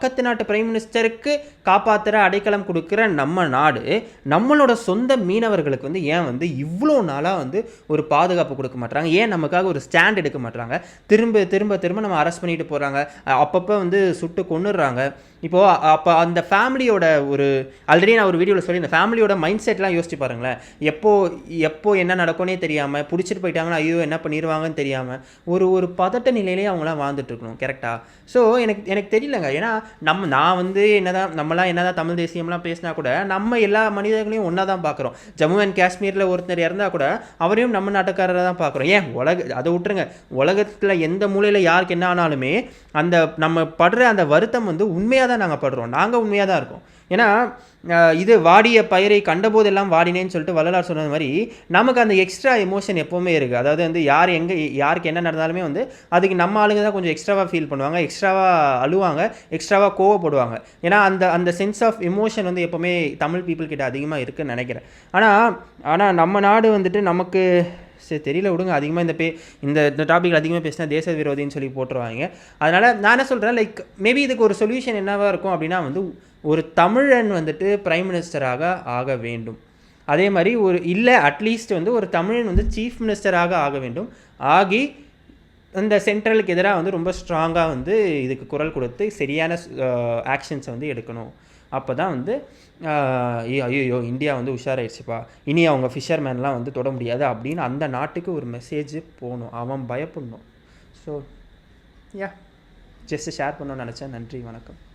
பக்கத்து நாட்டு பிரைம் மினிஸ்டருக்கு காப்பாற்றுற அடைக்கலம் கொடுக்குற நம்ம நாடு நம்மளோட சொந்த மீனவர்களுக்கு வந்து ஏன் வந்து இவ்வளோ நாளாக வந்து ஒரு பாதுகாப்பு கொடுக்க மாட்டாங்க ஏன் நமக்காக ஒரு ஸ்டாண்ட் எடுக்க மாட்டாங்க திரும்ப திரும்ப திரும்ப நம்ம அரெஸ்ட் பண்ணிட்டு போகிறாங்க அப்பப்போ வந்து சுட்டு கொன்னுடுறாங்க. இப்போது அப்போ அந்த ஃபேமிலியோட ஒரு ஆல்ரெடி நான் ஒரு வீடியோவில் சொல்லி இந்த ஃபேமிலியோட மைண்ட் செட்லாம் யோசிச்சு பாருங்களேன். எப்போ எப்போ என்ன நடக்கும்னே தெரியாமல் பிடிச்சிட்டு போயிட்டாங்கன்னா ஐயோ என்ன பண்ணிடுவாங்கன்னு தெரியாமல் ஒரு ஒரு பதட்ட நிலையிலேயே அவங்களாம் வாழ்ந்துட்டு இருக்கணும் கரெக்டாக ஸோ எனக்கு எனக்கு தெரியலங்க. ஏன்னா நம்ம நான் வந்து என்னதான் நம்மளாம் என்னதான் தமிழ் தேசியம்லாம் பேசினா கூட நம்ம எல்லா மனிதர்களையும் ஒன்றா தான் பார்க்குறோம். ஜம்மு அண்ட் காஷ்மீரில் ஒருத்தர் இறந்தால் கூட அவரையும் நம்ம நாட்டுக்காரரை தான் பார்க்குறோம். ஏன்? உலக அதை விட்டுருங்க. உலகத்தில் எந்த மூலையில் யாருக்கு என்ன ஆனாலுமே அந்த நம்ம படுற அந்த வருத்தம் வந்து உண்மையாக தான் நாங்கள் படுறோம். நாங்கள் உண்மையாக தான் இருக்கோம். ஏன்னா இது வாடிய பயிரை கண்டபோதெல்லாம் வாடினேன்னு சொல்லிட்டு வள்ளலார் சொன்னது மாதிரி நமக்கு அந்த எக்ஸ்ட்ரா எமோஷன் எப்போவுமே இருக்குது அதாவது வந்து யார் எங்கே யாருக்கு என்ன நடந்தாலுமே வந்து அதுக்கு நம்ம ஆளுங்க தான் கொஞ்சம் எக்ஸ்ட்ராவாக ஃபீல் பண்ணுவாங்க எக்ஸ்ட்ராவாக அழுவாங்க எக்ஸ்ட்ரா எக்ஸ்ட்ராவாக கோவப்படுவாங்க. ஏன்னா அந்த அந்த சென்ஸ் ஆஃப் எமோஷன் வந்து எப்போவுமே தமிழ் பீப்புள் கிட்ட அதிகமாக இருக்குன்னு நினைக்கிறேன். ஆனால் ஆனால் நம்ம நாடு வந்துட்டு நமக்கு சரி தெரியல விடுங்க. அதிகமாக இந்த பே இந்த இந்த டாபிக் அதிகமாக பேசினா தேச விரோதின்னு சொல்லி போட்டுருவாங்க. அதனால் நான் என்ன சொல்கிறேன் லைக் மேபி இதுக்கு ஒரு சொல்யூஷன் என்னவாக இருக்கும் அப்படின்னா வந்து ஒரு தமிழன் வந்துட்டு பிரைம் மினிஸ்டராக ஆக வேண்டும். அதே மாதிரி ஒரு இல்லை அட்லீஸ்ட் வந்து ஒரு தமிழன் வந்து சீஃப் மினிஸ்டராக ஆக வேண்டும். ஆகி அந்த சென்ட்ரலுக்கு எதிராக வந்து ரொம்ப ஸ்ட்ராங்காக வந்து இதுக்கு குரல் கொடுத்து சரியான ஆக்ஷன்ஸை வந்து எடுக்கணும். அப்போ தான் வந்து ஐயோ இந்தியா வந்து உஷாராயிடுச்சுப்பா. இனி அவங்க ஃபிஷர்மேன்லாம் வந்து தொட முடியாது அப்படின்னு அந்த நாட்டுக்கு ஒரு மெசேஜ் போகணும். அவன் பயப்படணும். ஸோ யா ஜஸ்ட் ஷேர் பண்ணணும்னு நினச்சேன். நன்றி. வணக்கம்.